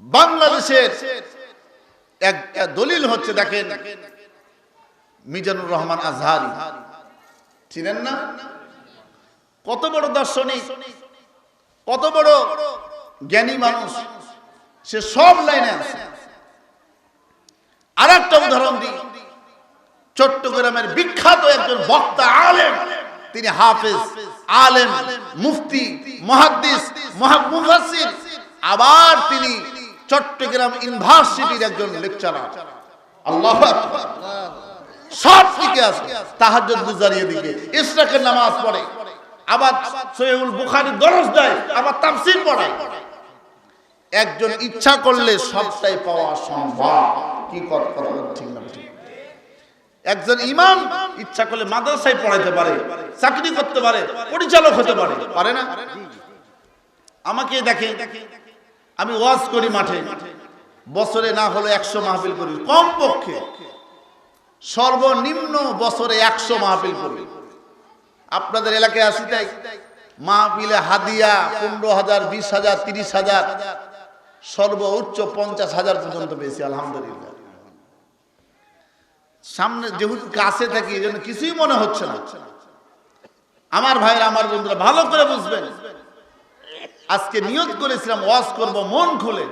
বাংলাদেশের এক দলিল হচ্ছে, দেখেন, মিজানুর রহমান আজহারি। চিনেন না? কত বড় দার্শনিক, কত বড় জ্ঞানী মানুষ, সে সব লাইনে আছে। আর একটা উদাহরণ দিই, চট্টগ্রামের বিখ্যাত একজন বক্তা আলেম, তিনি হাফেজ, আলেম, মুফতি, মহাদ্দিস মুফাসসির আবার তিনি চট্টগ্রাম ইউনিভার্সিটির একজন লেকচারার। আল্লাহ সব দিকে আছে। তাহাজ্জুদ গুজারিয়ে দিকে। ইশরাকের নামাজ পড়ে। আবার সহিহুল বুখারী দরজ দেয়, আবার তাফসীর পড়ায়। একজন ইচ্ছা করলে সবটাই পাওয়া সম্ভব। কি কথা কথা ঠিক না ঠিক। একজন ইমাম ইচ্ছা করলে মাদ্রাসায় পড়াইতে পারে, চাকরি করতে পারে, পরিচালক হতে পারে। পারে না? আমাকে দেখে। আমি ওয়াজ করি মাঠে। বছরে না হলে একশো মাহফিল করি। কম পক্ষে সর্বনিম্ন বছরে একশো মাহফিল করি। আপনাদের এলাকায় আসি তাই। মাহফিলে হাদিয়া পনেরো হাজার, বিশ হাজার, তিরিশ হাজার সর্বোচ্চ পঞ্চাশ হাজার পর্যন্ত পেয়েছি, আলহামদুলিল্লাহ। সামনে যেহেতু কাছে থাকি এই জন্য কিছুই মনে হচ্ছে না। আমার ভাইয়ের, আমার বন্ধুরা, ভালো করে বুঝবেন। আজকে নিয়োগ করেছিলাম, ওয়াজ করব, মন খুলে।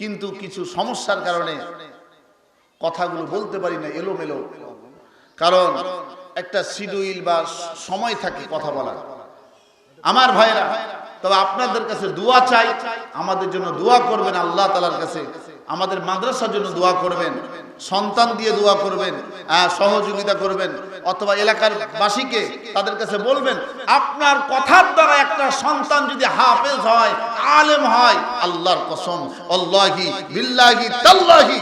কিন্তু কিছু সমস্যার কারণে কথাগুলো বলতে পারি না, এলোমেলো। কারণ একটা শিডিউল বা সময় থাকে কথা বলার। আমার ভাইরা তবে আপনাদের কাছে দোয়া চাই, আমাদের জন্য দোয়া করবেন আল্লাহ তালার কাছে। আমাদের মাদ্রাসার জন্য দোয়া করবেন, সন্তান দিয়ে দোয়া করবেন সহযোগিতা করবেন, অথবা এলাকার বাসীকে তাদের কাছে বলবেন, আপনার কথার দ্বারা একটা সন্তান যদি হাফেজ হয়, আলেম হয়, আল্লাহর কসম আল্লাহি বিল্লাহি, তাল্লাহি।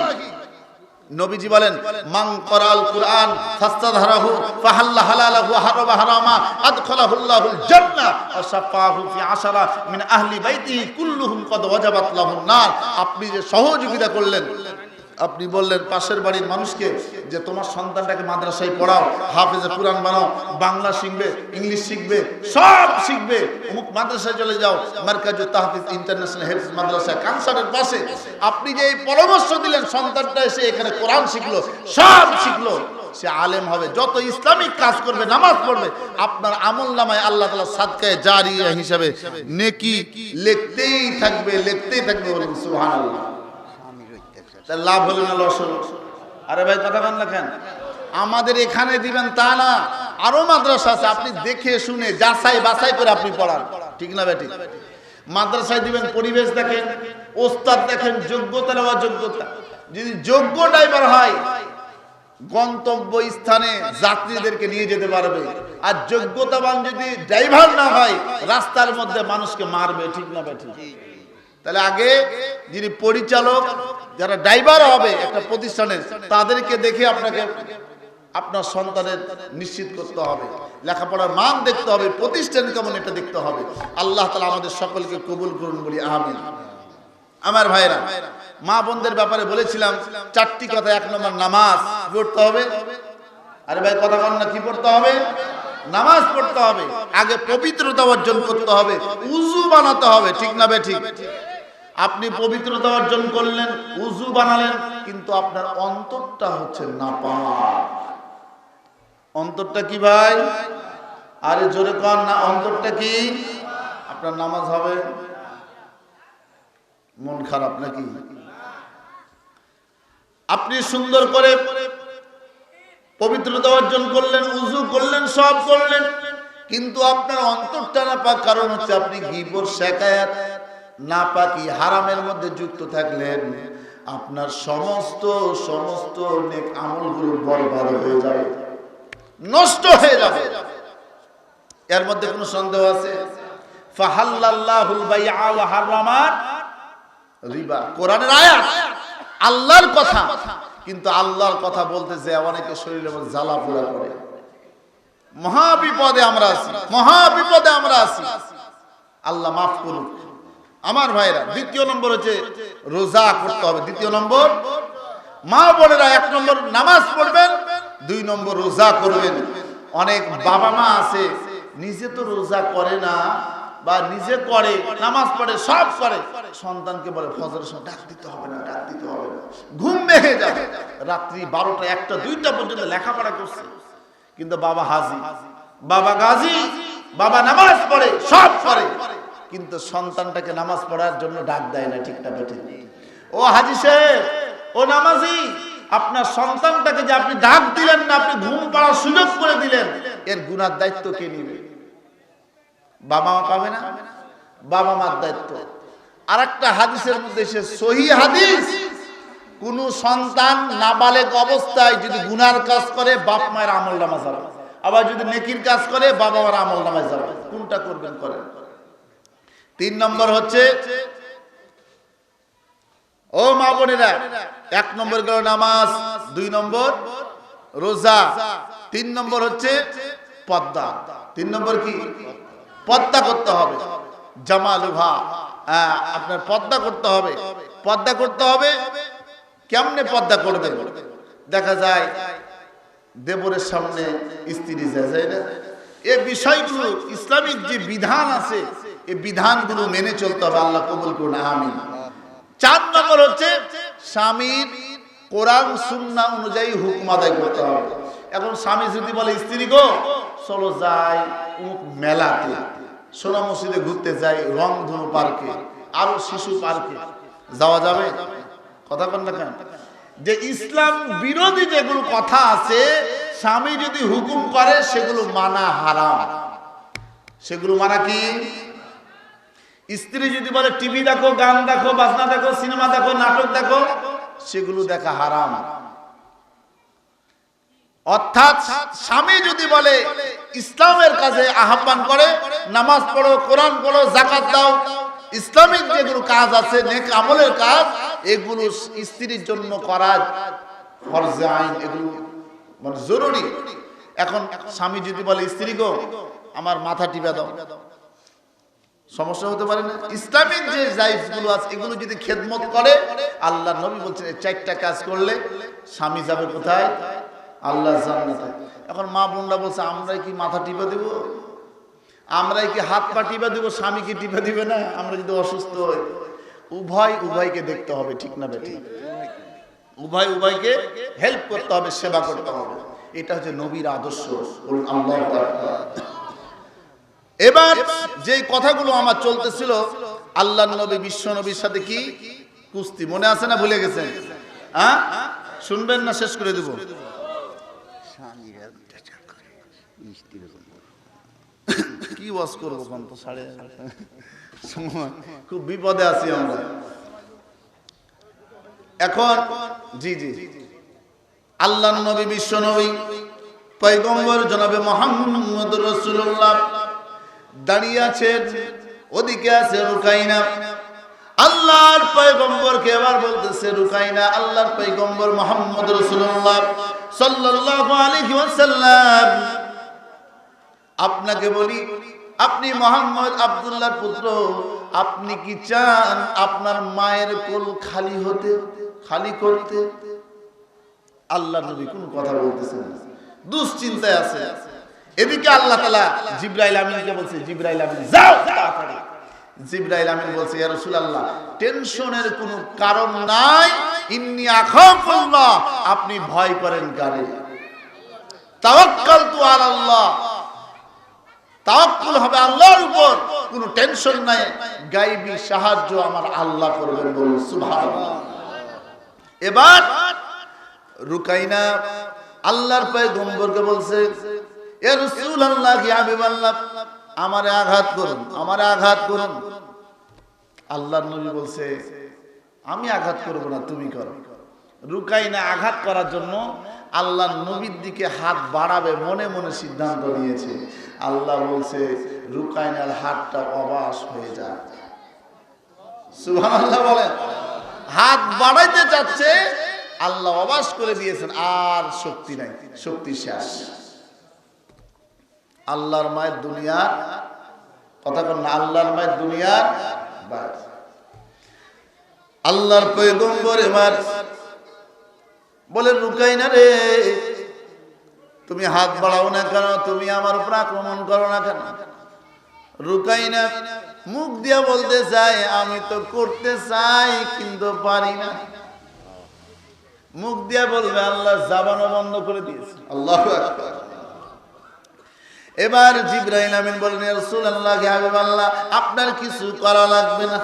নবীজি বলেন মাং করাল কুরআন ফাস্তাদহারাহু ফাহাল্লা হালালাহু হারাবা হারামা আদখালাহুল্লাহুল জান্নাহ ওয়া সাফাহু ফি আশারা মিন আহলি বাইতিহি কুল্লুহুম কদ ওয়াজাবাত লাহুন নার। আপনি যে সহযোগিতা করলেন আপনি বললেন পাশের বাড়ির মানুষকে যে তোমার সন্তানটাকে মাদ্রাসায় পড়াও, হাফেজে কোরআন বানাও, বাংলা শিখবে, ইংলিশ শিখবে, সব শিখবে, অমুক মাদ্রাসায় চলে যাও মার্কাজুত তাহফিজ ইন্টারন্যাশনাল হেলথ মাদ্রাসা, কানসারের পাশে। আপনি যে এই পরামর্শ দিলেন, সন্তানটা এসে এখানে কোরআন শিখলো, সব শিখলো। সে আলেম হবে, যত ইসলামিক কাজ করবে, নামাজ পড়বে, আপনার আমল নামায় আল্লাহ তালা সাদকায় জারিয়া হিসাবে নেকি লিখতেই থাকবে লিখতেই থাকবে বলুন, সুবহানাল্লাহ। তার লাভ হলো না লস হলো? আরে ভাই, কথা বল না কেন? আমাদের এখানে দিবেন তা না, আরও মাদ্রাসা আছে, আপনি দেখে শুনে যাচাই বাছাই করে আপনি পড়ান। ঠিক না বেটি মাদ্রাসায় দিবেন পরিবেশ দেখেন, ওস্তাদ দেখেন যোগ্যতা না অযোগ্যতা। যদি যোগ্য ড্রাইভার হয়, গন্তব্য স্থানে যাত্রীদেরকে নিয়ে যেতে পারবে। আর যোগ্যতাবান যদি ড্রাইভার না হয়, রাস্তার মধ্যে মানুষকে মারবে, ঠিক না বেটি তাহলে আগে যিনি পরিচালক, যারা ড্রাইভার হবে একটা প্রতিষ্ঠানের তাদেরকে দেখে আপনাকে আপনার সন্তানের নিশ্চিত করতে হবে। লেখাপড়ার মান দেখতে হবে, প্রতিষ্ঠান কেমন এটা দেখতে হবে। আল্লাহ তালা আমাদের সকলকে কবুল করুন বলি আমিন। আমার ভাইরা মা বোনদের ব্যাপারে বলেছিলাম, চারটি কথা, এক নম্বর নামাজ পড়তে হবে। আরে ভাই, কথা বল না, কি পড়তে হবে? নামাজ পড়তে হবে। আগে পবিত্রতা অর্জন করতে হবে উজু বানাতে হবে, ঠিক না বে ঠিক? আপনি পবিত্রতা অর্জন করলেন উজু বানালেন, কিন্তু আপনার অন্তরটা হচ্ছে নাপাক। অন্তরটা কি ভাই? আরে জোরে কর না, অন্তরটা কি? আপনার নামাজ হবে? মন খারাপ নাকি? আপনি সুন্দর করে পবিত্রতা অর্জন করলেন উজু করলেন, সব করলেন, কিন্তু আপনার অন্তরটা না পাক কারণ হচ্ছে আপনি গিবর শেখায়াত। না পাকি হারামের মধ্যে যুক্ত থাকলেন, আপনার সমস্ত সমস্ত নেক আমলগুলো বরবাদ হয়ে যাবে। নষ্ট হয়ে যাবে। এর মধ্যে কোনো সন্দেহ আছে? কিন্তু আল্লাহর কথা বলতে যে অনেকে শরীরে জ্বালা করে। আমরা আমরা আল্লাহ মাফ করুন আমার ভাইরা, দ্বিতীয় নম্বর হচ্ছে রোজা করতে হবে। দ্বিতীয় নম্বর, মা বোনেরা এক নম্বর নামাজ পড়বেন, দুই নম্বর রোজা করবেন। অনেক বাবা মা আছে, নিজে তো রোজা করে না, বা নিজে করে, নামাজ পড়ে, সব করে। সন্তানকে বলে, ফজরের সময় ডাক দিতে হবে না, ডাক দিতে হবে না। ঘুম ভেঙে যাবে রাত্রি বারোটা, একটা, দুইটা পর্যন্ত লেখাপড়া করছে। কিন্তু বাবা হাজি, বাবা গাজী, বাবা নামাজ পড়ে, সব করে। কিন্তু সন্তানটাকে নামাজ পড়ার জন্য ডাক দেয় না ঠিক না বেঠিক ও হাজি সাহেব, ও নামাজি, আপনার সন্তানটাকে যে আপনি ডাক দিলেন না, আপনি ঘুম পাড়ার সুযোগ করে দিলেন, এর গুনার দায়িত্ব কে নিবে? বাবা মা পাবে না? বাবা মার দায়িত্ব। আর একটা হাদিসের মধ্যে এসে সহি হাদিস, কোন সন্তান নাবালেক অবস্থায় যদি গুনার কাজ করে, বাপ মায়ের আমল নামা যাবে আবার যদি নেকির কাজ করে, বাবা মার আমল নামায় যাবে কোনটা করবেন করেন? তিন নম্বর হচ্ছে ও মা বোনেরা এক নম্বর গেল নামাজ দুই নম্বর রোজা তিন নম্বর হচ্ছে পদ্মা। তিন নম্বর কি? পদ্মা করতে হবে। জামালুহা আহ, আপনার পদ্মা করতে হবে। পদ্মা করতে হবে কেমনে পদ্মা করবেন? দেখা যায় দেবরের সামনে স্ত্রী যায় না? এই বিষয়গুলো ইসলামিক যে বিধান আছে এই বিধানগুলো মেনে চলতে হবে, আল্লাহ কবুল করুন, আমিন। চার নম্বর হচ্ছে স্বামীর কোরআন সুন্না অনুযায়ী হুকুম আদায় করতে হবে। এখন স্বামী যদি বলে, স্ত্রী গো, চলো যাই অমুক মেলাতে। সোনা মসজিদে ঘুরতে যাই, রংধনু পার্কে, আরও শিশু পার্কে। যাওয়া যাবে? কথা কন না কেন? যে ইসলাম বিরোধী যেগুলো কথা আছে, স্বামী যদি হুকুম করে, সেগুলো মানা হারাম। সেগুলো মানা কি? স্ত্রী যদি বলে, টিভি দেখো, গান দেখো, বাজনা দেখো, সিনেমা দেখো, নাটক দেখো, সেগুলো দেখা হারাম। অর্থাৎ স্বামী যদি বলে, ইসলামের কাজে আহ্বান করে, নামাজ পড়ো, কোরআন পড়ো জাকাত দাও, ইসলামিক যেগুলো কাজ আছে, নেক আমলের কাজ, এগুলো স্ত্রীর জন্য করা ফরজে আইন, এগুলো মানে জরুরি। এখন স্বামী যদি বলে, স্ত্রী গো, আমার মাথা টিপা দাও। সমস্যা হতে পারে না। ইসলামিক যে জাইজগুলো আছে, এগুলো যদি খেদমত করে, আল্লাহ নবী বলছেন, এই চারটা কাজ করলে স্বামী যাবে কোথায়? আল্লাহ জান্নাতে। এখন মা বোনরা বলছে, আমরাই কি মাথা টিপা দেব? আমরাই কি হাত পা টিপা দেবো? স্বামী কি টিপা দিবে না? আমরা যদি অসুস্থ হই। উভয়, উভয়কে দেখতে হবে, ঠিক না বেঠিক উভয়, উভয়কে হেল্প করতে হবে, সেবা করতে হবে। এটা হচ্ছে নবীর আদর্শ। আল্লাহু। এবার যে কথাগুলো আমার চলতেছিল আল্লাহ নবী, বিশ্ব নবীর সাথে কি? কুস্তি। মনে আছে না ভুলে গেছেন? হ্যাঁ শুনবেন না, শেষ করে দেব। কি ওয়াজ করব তো, সাড়ে সময়? খুব বিপদে আছি আমরা। এখন, জি জি। আল্লাহ নবী, বিশ্ব নবী পৈগম্বর জনাবে মোহাম্মদ রসুল্লাহ দাঁড়িয়ে আছেন, ওদিকে আছে রুকাইনা। আল্লাহর পয়গম্বরকে এবার বলতেছে, রুকাইনা, আল্লাহর পয়গম্বর মোহাম্মদ রসুল্লাহ সাল্লাল্লাহু আলাইহি ওয়াসাল্লাম। আপনাকে বলি, আপনি মোহাম্মদ আব্দুল্লাহর পুত্র, আপনি কি চান আপনার মায়ের কোল খালি হতে, খালি করতে? আল্লাহ নবী কোন কথা বলতেছেন দুশ্চিন্তায় আছে। এদিকে আল্লাহ তালা জিব্রাইল আমিনকে বলছে, জিব্রাইল আমিন, যাও তাড়াতাড়ি। জিব্রাইল আমিন বলছে, ইয়া রাসূলুল্লাহ, টেনশনের কোনো কারণ নাই। ইন্নী আখাফুল্লাহ, আপনি ভয় করেন কারে? তাওয়াক্কালতু আলাল্লাহ। তাওয়াক্কুল হবে আল্লাহর উপর। কোনো টেনশন নাই। গাইবি সাহায্য আমার আল্লাহ করবেন বলুন, সুবহানাল্লাহ। এবার রুকাইনা আল্লাহর পায়ে গম্বরকে বলছে আল্লাহ কি আল্লাহ আমারে আঘাত করুন, আমারে আঘাত করুন। আল্লাহর নবী বলছে, আমি আঘাত করব না, তুমি করো। রুকাইনা আঘাত করার জন্য আল্লাহ নবীর দিকে হাত বাড়াবে মনে মনে সিদ্ধান্ত নিয়েছে। আল্লাহ বলছে, রুকাইনার হাতটা অবাস হয়ে যায় সুবহানাল্লাহ বলেন, হাত বাড়াইতে চাচ্ছে, আল্লাহ অবাস করে দিয়েছেন, আর শক্তি নাই, শক্তি শেষ। আল্লাহর মায়ের দুনিয়ার কথা কন না, আল্লাহর মায়ের দুনিয়ার। আল্লাহর পয়গম্বর এবার বলে রুকাই না রে। তুমি হাত বাড়াও না কেন? তুমি আমার উপর আক্রমণ করো না কেন? রুকাইনা মুখ দিয়া বলতে চাই আমি তো করতে চাই, কিন্তু পারি না। মুখ দিয়া বলবে, আল্লাহ জাবানো বন্ধ করে দিয়েছে। আল্লাহ এবার জিব্রাহিম আমিন বলেন রসুল আল্লাহ হাবিব আল্লাহ আপনার কিছু করা লাগবে না।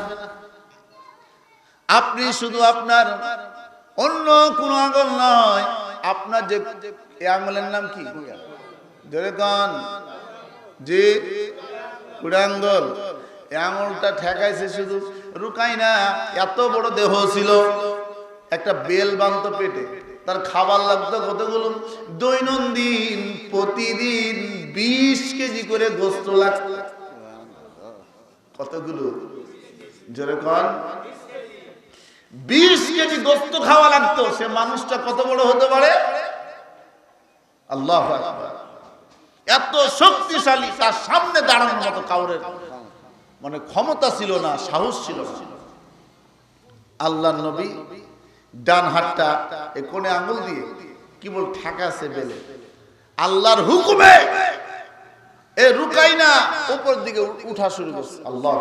আপনি শুধু আপনার অন্য কোন আঙ্গল নয়, আপনার যে এই আঙ্গলের নাম কি? ধরে কন, যে কুড়াঙ্গল এই আঙুলটা ঠেকাইছে শুধু। রুকাই না এত বড় দেহ ছিল, একটা বেল বান্ত পেটে। তার খাবার লাগতো কতগুলো? দৈনন্দিন, প্রতিদিন বিশ কেজি করে গোস্ত লাগতো। কতগুলো? জোরে কন। বিশ কেজি গোস্ত খাওয়া লাগতো। সে মানুষটা কত বড় হতে পারে? আল্লাহ। এত শক্তিশালী, তার সামনে দাঁড়ানোর মতো কাউরে মানে ক্ষমতা ছিল না, সাহস ছিল আল্লাহ নবী ডান হাতটা এ কোণে আঙুল দিয়ে কি বল ঠেকাছে বেলে। আল্লাহর হুকুমে এ রুকাই না উপর দিকে উঠা শুরু করছে। আল্লাহ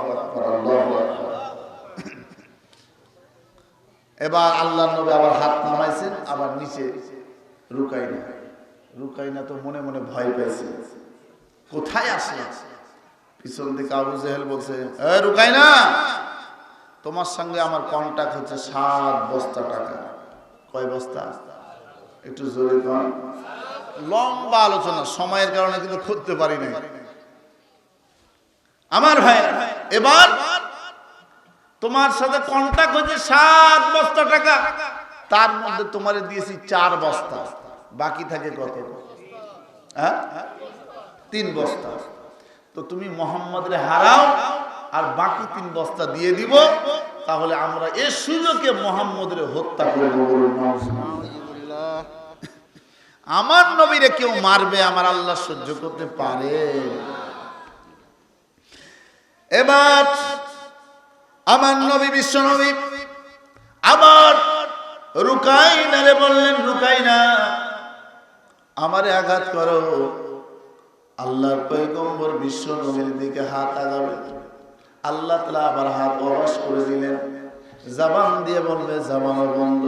এবার আল্লাহ নবী আবার হাত নামাইছেন, আবার নিচে রুকাই না রুকাই না তো মনে মনে ভয় পেয়েছে। কোথায় আসে পিছন থেকে আবু জেহেল বলছে, এ রুকাই না তোমার সঙ্গে আমার কন্ট্যাক্ট হচ্ছে সাত বস্তা টাকা। কয় বস্তা? একটু জোরে কন। লম্বা আলোচনা, সময়ের কারণে কিন্তু খুঁজতে পারি নাই। আমার ভাই, এবার তোমার সাথে কন্ট্যাক্ট হচ্ছে সাত বস্তা টাকা। তার মধ্যে তোমারে দিয়েছি চার বস্তা। বাকি থাকে কত? হ্যাঁ? তিন বস্তা। তো তুমি মোহাম্মদের হারাও আর বাকি তিন বস্তা দিয়ে দিব তাহলে আমরা এ সুযোগে মোহাম্মদের হত্যা নাউজুবিল্লাহ। আমার নবীরে কেউ মারবে আমার আল্লাহ সহ্য করতে পারে। এবার আমার নবী বিশ্ব নবী আবার রে বললেন রুকাইনা আমারে আঘাত করো। আল্লাহর পয়গম্বর বিশ্ব নবীর দিকে হাত আগাবে। আল্লাহ তালা আবার হাত অবাস করে দিলেন। জাবান দিয়ে বলবে জাবানো বন্ধ।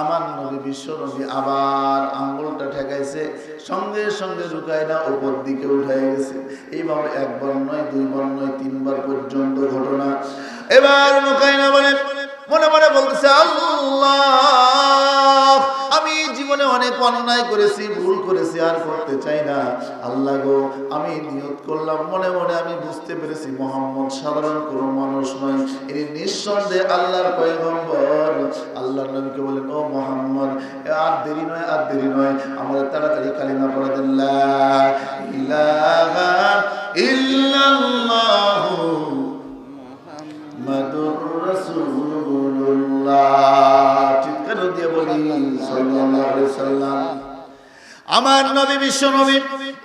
আমার নবী, বিশ্ব নবী আবার আঙ্গুলটা ঠেকাইছে, সঙ্গে সঙ্গে রুকায় না ওপর দিকে উঠে গেছে। এইভাবে একবার নয়, দুইবার নয়, তিনবার পর্যন্ত ঘটনা। এবার মনে মনে বলতেছে, আল্লাহ অনেক অন্যায় করেছি, ভুল করেছি, আর করতে চাই না। আল্লাহ গো, আমি নিয়ত করলাম, মনে মনে আমি বুঝতে পেরেছি, মোহাম্মদ সাধারণ কোনো মানুষ নয়। ইনি নিঃসন্দেহে আল্লাহর পয়গম্বর। আল্লাহর নবীকে বলেন, ও মোহাম্মদ, আর দেরি নয়, আর দেরি নয়। আমাদের তাড়াতাড়ি কালিমা পড়ে দেন। লা ইলাহা ইল্লাল্লাহু মুহাম্মাদুর রাসূলুল্লাহ। দিয়ে বলি আমার নবী বিশ্ব নবী,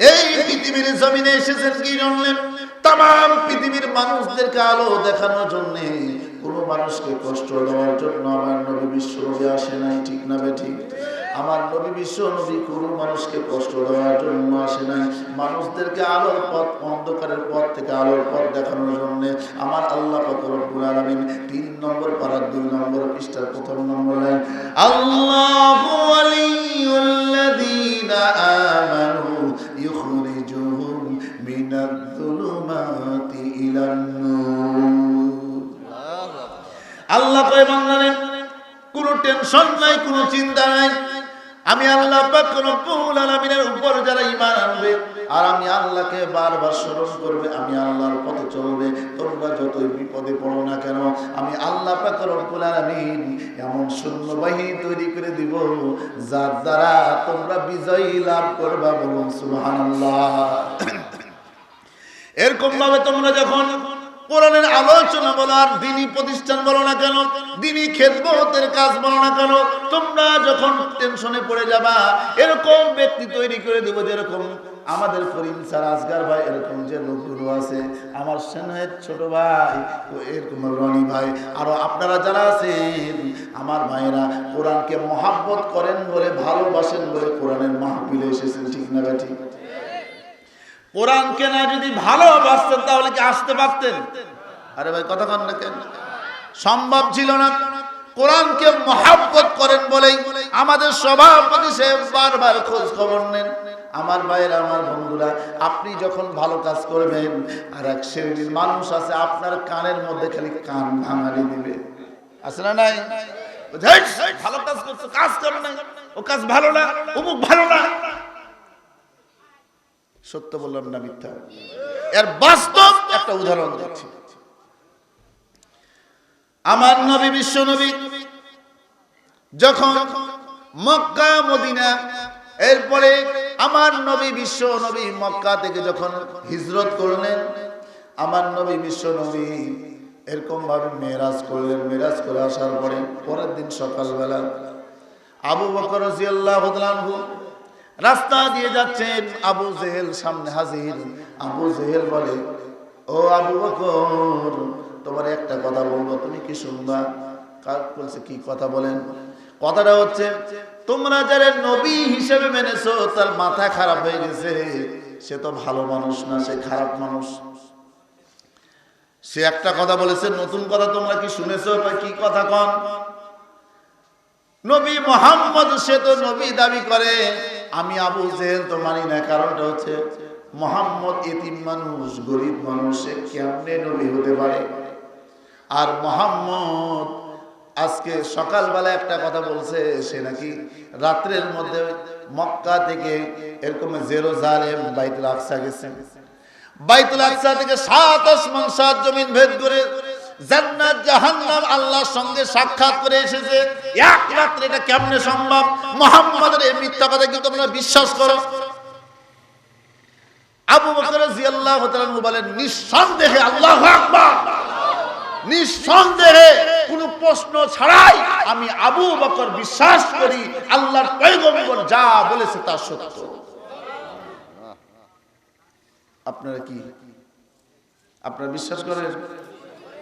এই পৃথিবীর জমিনে এসেছেন কি জানলেন তাম পৃথিবীর মানুষদেরকে আলো দেখানোর জন্য কোন মানুষকে কষ্ট দেওয়ার জন্য আমার নবী বিশ্ব নবী আসে নাই, ঠিক না বেঠিক আমার নবী বিশ্ব নবী কোন মানুষকে কষ্ট দেওয়ার জন্য আসে নাই। মানুষদেরকে আলোর পথ, অন্ধকারের পথ থেকে আলোর পথ দেখানোর জন্য আমার আল্লাহ পাক রব্বুল আলামিন তিন নম্বর পারার দুই নম্বর পৃষ্ঠার প্রথম নম্বর লাইন, আল্লাহু আমানু আল্লাহ কোনো টেনশন নাই, কোনো চিন্তা নাই। আমি আল্লাহ পাক উপর যারা ঈমান আনবে আর আমি আল্লাহকে বারবার স্মরণ করবে, আমি আল্লাহর পথে চলবে। তোমরা যতই বিপদে পড়ো না কেন, আমি আল্লাহ পাক রব্বুল আলামিন এমন সৈন্যবাহিনী তৈরি করে দিব যার দ্বারা তোমরা বিজয়ী লাভ করবা বলুন সুবহানাল্লাহ। এরকম ভাবে তোমরা যখন কোরআনের আলোচনা বলো আর দিনী প্রতিষ্ঠান বলো না কেন? দিনী খেদমতের কাজ বলো না কেন? তোমরা যখন টেনশনে পড়ে যাবা, এরকম ব্যক্তি তৈরি করে দেবো যেরকম আমাদের করিম স্যার আজগার ভাই, এরকম যে লোকগুলো আছে, আমার সেনের ছোট ভাই, ও এরকম রনি ভাই, আরও আপনারা যারা আছেন, আমার ভাইরা কোরআনকে মহাব্বত করেন বলে, ভালোবাসেন বলে কোরআনের মাহফিলে এসেছেন, ঠিক না ঠিক? কোরআনকে না যদি ভালোবাসতেন, তাহলে কি আসতে পারতেন? আরে ভাই, কথা কন না কেন? সম্ভব ছিল না। কোরআনকে মহাব্বত করেন বলেই আমাদের সভাপতি সে বারবার খোঁজ খবর নেন। আমার ভাইয়ের, আমার বন্ধুরা, আপনি যখন ভালো কাজ করবেন, আর এক শ্রেণির মানুষ আছে, আপনার কানের মধ্যে খালি কান ভাঙালি দিবে। আছে না নাই? ভালো কাজ করছ, কাজ করো না। ও কাজ ভালো না, অমুক ভালো না। সত্য বললাম না মিথ্যা? এর বাস্তব একটা উদাহরণ দিচ্ছি। আমার নবী, বিশ্ব নবী, যখন মক্কা, মদিনা, এরপরে আমার নবী, বিশ্ব নবী, মক্কা থেকে যখন হিজরত করলেন, আমার নবী, বিশ্ব নবী এরকম ভাবে মেরাজ করলেন। মেরাজ করে আসার পরে, পরের দিন সকালবেলা আবু বকর আনহু রাস্তা দিয়ে যাচ্ছেন আবু জেহেল সামনে হাজির। আবু জেহেল বলে, ও আবু বকর, তোমার একটা কথা বলব, তুমি কি শুনবা? কার বলছে, কি কথা বলেন? কথাটা হচ্ছে, তোমরা যারা নবী হিসেবে মেনেছো, তার মাথা খারাপ হয়ে গেছে। সে তো ভালো মানুষ না, সে খারাপ মানুষ। সে একটা কথা বলেছে, নতুন কথা তোমরা কি শুনেছো বা কি কথা কন? নবী মোহাম্মদ সে তো নবী দাবি করে। আমি আবু জেহেল তো মানি না, কারণটা হচ্ছে মোহাম্মদ এতিম মানুষ, গরিব মানুষ কেমনে নবী হতে পারে? আর মোহাম্মদ আজকে সকালবেলা একটা কথা বলছে, সে নাকি রাত্রের মধ্যে মক্কা থেকে এরকম জেরোজালেম, বাইতুল আকসা গেছে। বাইতুল আকসা থেকে সাত আসমান, সাত জমিন ভেদ করে আল্লাহর সঙ্গে সাক্ষাৎ করে এসেছে। এক এটা কেমনে সম্ভব? মোহাম্মদের কথা কি তোমরা বিশ্বাস করো? আবু বলেন, নিঃসন্দেহে আকবার। নিঃসন্দেহে কোনো প্রশ্ন ছাড়াই আমি আবু বকর বিশ্বাস করি, আল্লাহর যা বলেছে তা সত্য। আপনারা কি? আপনারা বিশ্বাস করেন?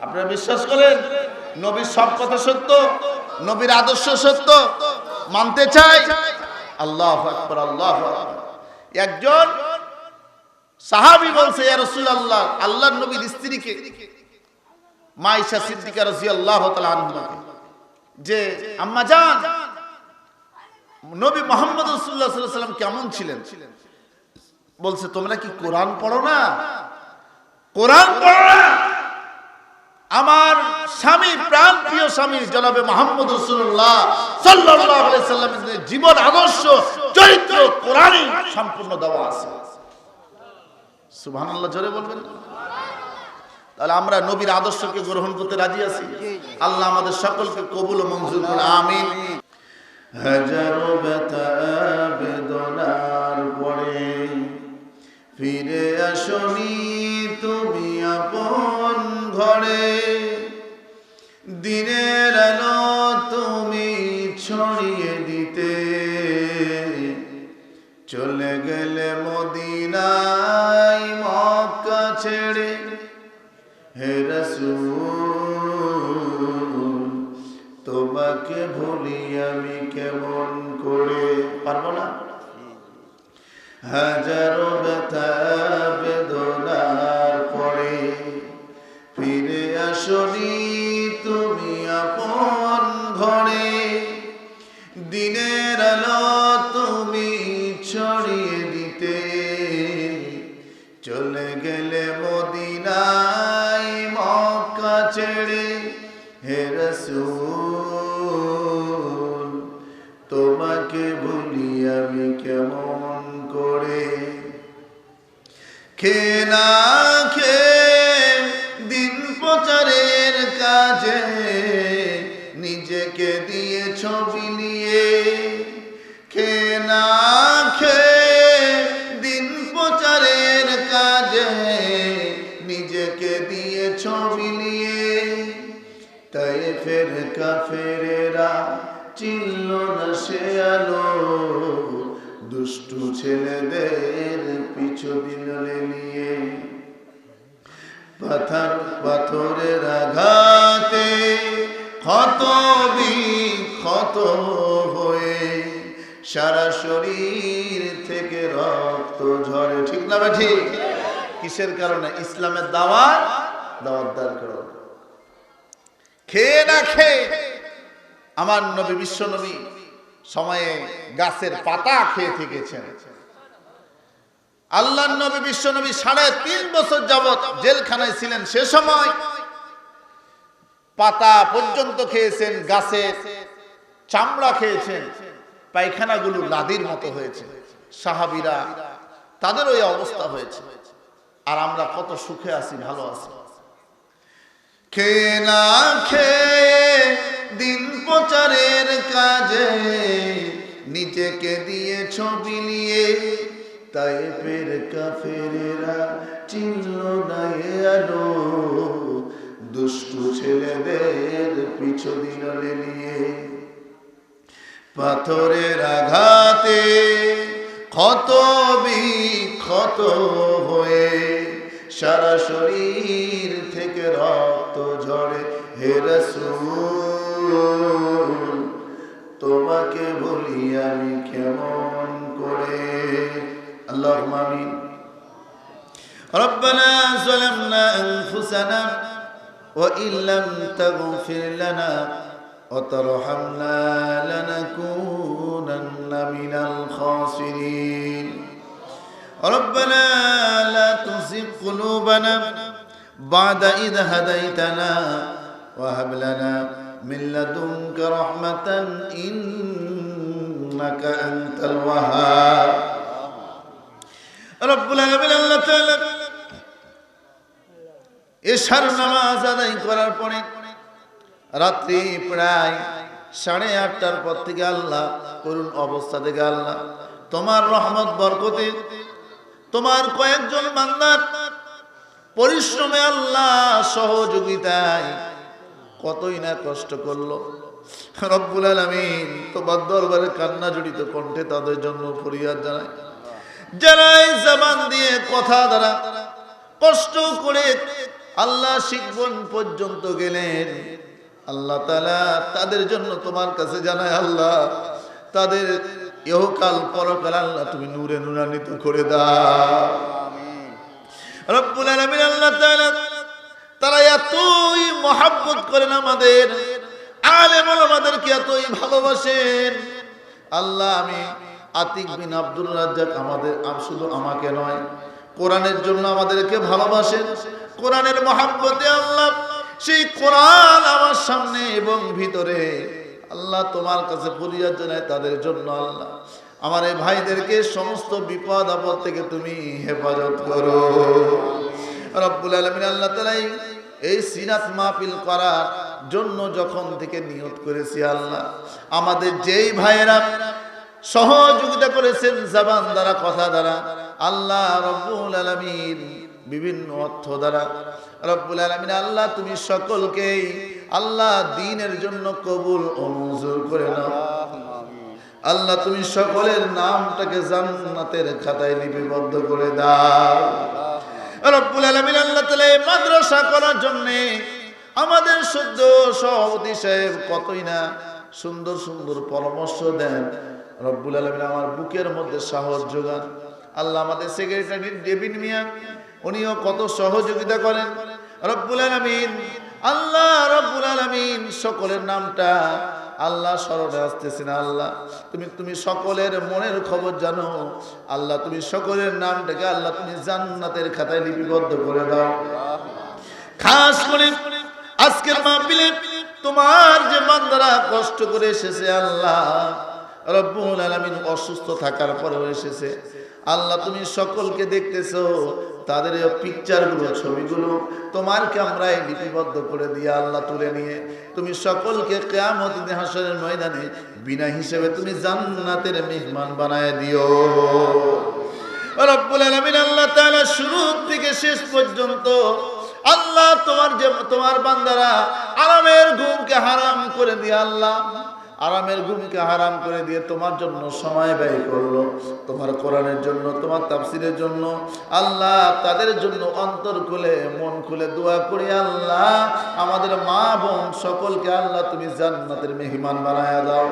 আপনারা বিশ্বাস করেন? নবীর সব কথা সত্য, নবীর আদর্শ সত্য, মানতে চাই? আল্লাহ আকবর, আল্লাহ একজন সাহাবি বলছে, ইয়া রাসূলুল্লাহ, আল্লাহর নবীর স্ত্রীকে। মাইশা সিদ্দিকা রাদিয়াল্লাহু তাআলা আনহাকে যে, আম্মা জান, নবী মুহাম্মদ আলাইহি সাল্লাম কেমন ছিলেন? বলছে, তোমরা কি কোরআন পড়ো না? কোরআন পড়ো না। আমার স্বামী প্রাণ প্রিয় স্বামী জনাবে মোহাম্মদ রসুল্লাহ সাল্লাল্লাহু জীবন, আদর্শ, চরিত্র কোরআনে সম্পূর্ণ দেওয়া আছে। সুবহানাল্লাহ, জোরে বলবেন? তাহলে আমরা নবীর আদর্শকে গ্রহণ করতে রাজি আছি? আল্লাহ আমাদের সকলকে কবুল মঞ্জুর করুন, আমিন। হাজারো ব্যথা বেদনার পরে ফিরে আসনি ঘরে দিনের আলো তুমি ছড়িয়ে দিতে। চলে গেলে মদিনায় মক্কা ছেড়ে। হে রসুল, তোমাকে ভুলি আমি কেমন করে? পারব না? হাজারো ব্যথা ছেলেদের পিছু দিনলে নিয়ে। পাথর, পাথরের আঘাতে ক্ষত ক্ষত হয়ে সারা শরীর থেকে রক্ত ঝরে। ঠিক না বা ঠিক? কিসের কারণে? ইসলামের দাওয়াত? দাওয়াত দার করো খেয়ে না খেয়ে। আমার নবী, বিশ্ব নবী সময়ে গাছের পাতা খেয়ে থেকেছেন। আল্লাহ নবী, বিশ্ব নবী সাড়ে তিন বছর যাবৎ জেলখানায় ছিলেন সে সময়। পাতা পর্যন্ত খেয়েছেন, গাছে চামড়া খেয়েছেন, পায়খানাগুলো লাদির মতো হয়েছে। সাহাবিরা তাদের ওই অবস্থা হয়েছে। আর আমরা কত সুখে আছি, ভালো আছি। খেয়ে না খেয়ে দিন প্রচারের কাজে নিজেকে দিয়ে ছবি নিয়ে তাই ফের কাফেরেরা চিনল না আলো। দুষ্টু ছেলেদের পিছু দিন নিয়ে পাথরের আঘাতে ক্ষত বিক্ষত হয়ে সারা শরীর থেকে রক্ত ঝরে হে রসুল। তোমাকে বলি আমি কেমন করে আল্লাহ আমিন ربنا ظلمنا أنفسنا وإن لم تغفر لنا وترحمنا لنكونن من الخاسرين ربنا لا تزغ قلوبنا بعد إذ هديتنا وهب لنا من لدنك رحمة إنك أنت الوهاب رب العالمين الله تعالى এশার নামাজ আদায় করার পরে রাত্রি প্রায় সাড়ে আটটার পর থেকে আল্লাহ করুন অবস্থা থেকে আল্লাহ তোমার রহমত বরকতে তোমার কয়েকজন বান্দার পরিশ্রমে আল্লাহ সহযোগিতায় কতই না কষ্ট করল। রব্বুল আলমিন তোমার দরবারে কান্না জড়িত কণ্ঠে তাদের জন্য ফরিয়াদ জানায়। যারা এই জবান দিয়ে কথা দ্বারা কষ্ট করে আল্লাহ শিখবন পর্যন্ত গেলেন আল্লাহ তালা তাদের জন্য তোমার কাছে জানায় আল্লাহ তাদের ইহকাল পরকাল আল্লাহ তুমি নূরে নুরান্বিত করে দাও। রব্বুল আলামিন আল্লাহ তাআলা তারা এতই মহাব্বত করেন আমাদের। আলেম আমাদেরকে এতই ভালোবাসেন। আল্লাহ, আমি আতিক বিন আব্দুল রাজ্জাক আমাদের শুধু আমাকে নয়, কোরআনের জন্য আমাদেরকে ভালোবাসেন। কোরআনের মহাব্বতে আল্লাহ, সেই কোরআন আমার সামনে এবং ভিতরে। আল্লাহ তোমার কাছে ফরিয়াদ জানায় তাদের জন্য আল্লাহ। আমার এই ভাইদেরকে সমস্ত বিপদ আপদ থেকে তুমি হেফাজত করো। রব্বুল আলমিন আল্লাহ তালাই এই সিরাত মাহফিল করার জন্য যখন থেকে নিয়ত করেছি আল্লাহ, আমাদের যেই ভাইয়েরা সহযোগিতা করেছেন জবান দ্বারা, কথা দ্বারা, আল্লাহ রব্বুল আলমিন বিভিন্ন অর্থ দ্বারা, রব্বুল আলমিন আল্লাহ তুমি সকলকেই আল্লাহ দিনের জন্য কবুল ও করে নাও। আল্লাহ তুমি সকলের নামটাকে জান্নাতের খাতায় লিপিবদ্ধ করে দাও। রব্বুল আলামিন আল্লাহ এই মাদ্রাসা করার জন্য আমাদের সদ্য সভাপতি সাহেব কতই না সুন্দর সুন্দর পরামর্শ দেন। রব্বুল আলামিন আমার বুকের মধ্যে সাহস যোগান। আল্লাহ আমাদের সেক্রেটারি ডেভিড মিয়া, উনিও কত সহযোগিতা করেন। রব্বুল আলামিন, আল্লাহ রব্বুল আলামিন সকলের নামটা আল্লাহ স্মরণে আসতেছে না আল্লাহ। তুমি তুমি সকলের মনের খবর জানো। আল্লাহ, তুমি সকলের নামটাকে আল্লাহ তুমি জান্নাতের খাতায় লিপিবদ্ধ করে দাও। খাস করে আজকের মাহফিলে তোমার যে বান্দারা কষ্ট করে এসেছে আল্লাহ, রব্বুল আলামিন অসুস্থ থাকার পরেও এসেছে। আল্লাহ, তুমি সকলকে দেখতেছো তাদের পিকচারগুলো ছবিগুলো তোমার ক্যামেরায় লিপিবদ্ধ করে দিয়ে আল্লাহ তুলে নিয়ে, তুমি সকলকে কেয়ামত হাসরের ময়দানে বিনা হিসেবে তুমি জান্নাতের মেহমান বানায় দিও। আল্লাহ তাআলা থেকে শেষ পর্যন্ত আল্লাহ তোমার যে, তোমার বান্দারা আরামের ঘুমকে হারাম করে দিয়ে আল্লাহ আরামের ঘুমকে হারাম করে দিয়ে তোমার জন্য সময় ব্যয় করল। তোমার কোরআনের জন্য, তোমার তাফসিরের জন্য। আল্লাহ তাদের জন্য অন্তর খুলে, মন খুলে দোয়া করি আল্লাহ। আমাদের মা বোন সকলকে আল্লাহ তুমি জান্নাতের মেহমান বানায়া দাও,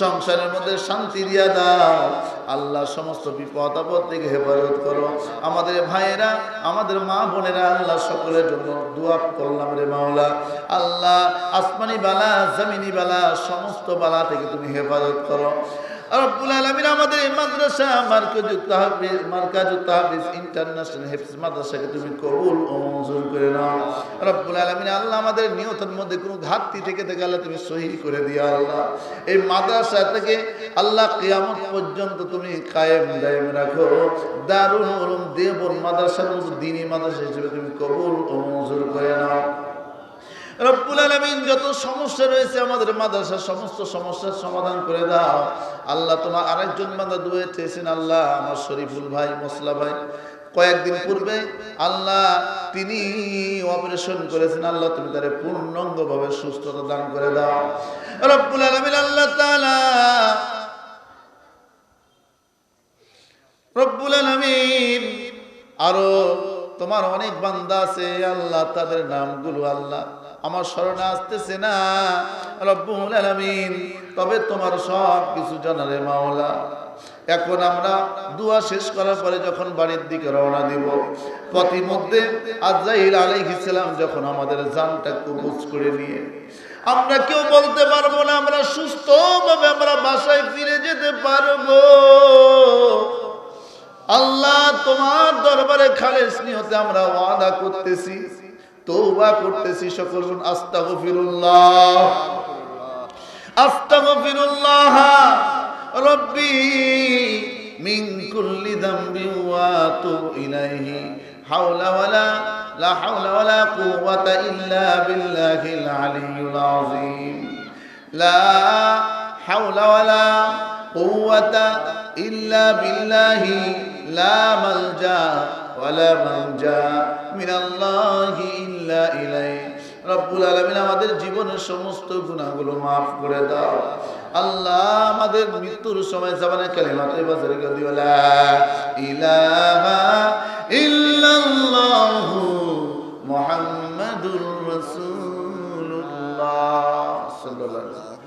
সংসারের মধ্যে শান্তি দিয়া দাও। আল্লাহ সমস্ত বিপদ আপদ থেকে হেফাজত করো। আমাদের ভাইয়েরা, আমাদের মা বোনেরা, আল্লাহ সকলের জন্য দোয়া করলাম রে মাওলা। আল্লাহ আসমানি বালা, জমিনি বালা, সমস্ত বালা থেকে তুমি হেফাজত করো। রব্বুল আলামিন আমাদের এই মাদ্রাসা মার্কাজুত তাহফিজ মার্কাজুত তাহফিজ ইন্টারন্যাশনাল হিফজ মাদ্রাসাকে তুমি কবুল ও মঞ্জুর করে নাও। রব্বুল আলামিন আল্লাহ আমাদের নিয়তের মধ্যে কোনো ঘাটতি থেকে থেকে আল্লাহ তুমি সহি করে দিও আল্লাহ। এই মাদ্রাসা থেকে আল্লাহ কিয়ামত পর্যন্ত তুমি কায়েম দায়েম রাখো। দারুল উলুম দেবন মাদ্রাসার মতো দিনী মাদ্রাসা হিসেবে তুমি কবুল ও মঞ্জুর করে নাও। রব্বুল আলমিন যত সমস্যা রয়েছে আমাদের মাদ্রাসার সমস্ত সমস্যার সমাধান করে দাও। আল্লাহ তোমার আরেকজন বান্দা দুয়ে চেয়েছেন, আল্লাহ আমার শরীফুল ভাই, মসলা ভাই, কয়েকদিন পূর্বে আল্লাহ তিনি অপারেশন করেছেন, আল্লাহ তুমি তারে পূর্ণাঙ্গভাবে সুস্থতা দান করে দাও। রব্বুল আলমিন আল্লাহ তাআলা রব্বুল আলমিন আরও তোমার অনেক বান্দা আছে, আল্লাহ তাদের নামগুলো আল্লাহ আমার স্মরণে আসতেছে না। রব্বুল আলমিন, তবে তোমার সব কিছু জানারে মাওলা। এখন আমরা দুয়া শেষ করার পরে যখন বাড়ির দিকে রওনা দিব, পথিমধ্যে আজরাইল আলাইহিসসালাম যখন আমাদের জানটা কবুজ করে নিয়ে, আমরা কেউ বলতে পারব না, আমরা সুস্থভাবে আমরা বাসায় ফিরে যেতে পারব। আল্লাহ তোমার দরবারে খালেস নিয়তে আমরা ওয়াদা করতেছি। তৌবা করতেছি সকল আস্তাগফিরুল্লাহ। আস্তাগফিরুল্লাহ। রব্বি মিন কুল্লি দামবি ওয়া আতুবু ইলাইহি হাওলা ওয়ালা, লা হাওলা ওয়ালা কুওয়াতা ইল্লা বিল্লাহিল আলিয়্যিল আযীম। লা হাওলা ওয়ালা কুওয়াতা ইল্লা বিল্লাহি লা মালজা ওয়ালা মানজা মিনাল্লাহি ইল্লা ইলাইহি রব্বুল আলামিন আমাদের জীবনের সমস্ত গুনাহগুলো মাফ করে দাও। আল্লাহ আমাদের মৃত্যুর সময় জামানে কালিমাতে বাজারে দিও লা ইলাহা ইল্লাল্লাহু মুহাম্মাদুর রাসূলুল্লাহ। সাল্লাল্লাহু আলাইহি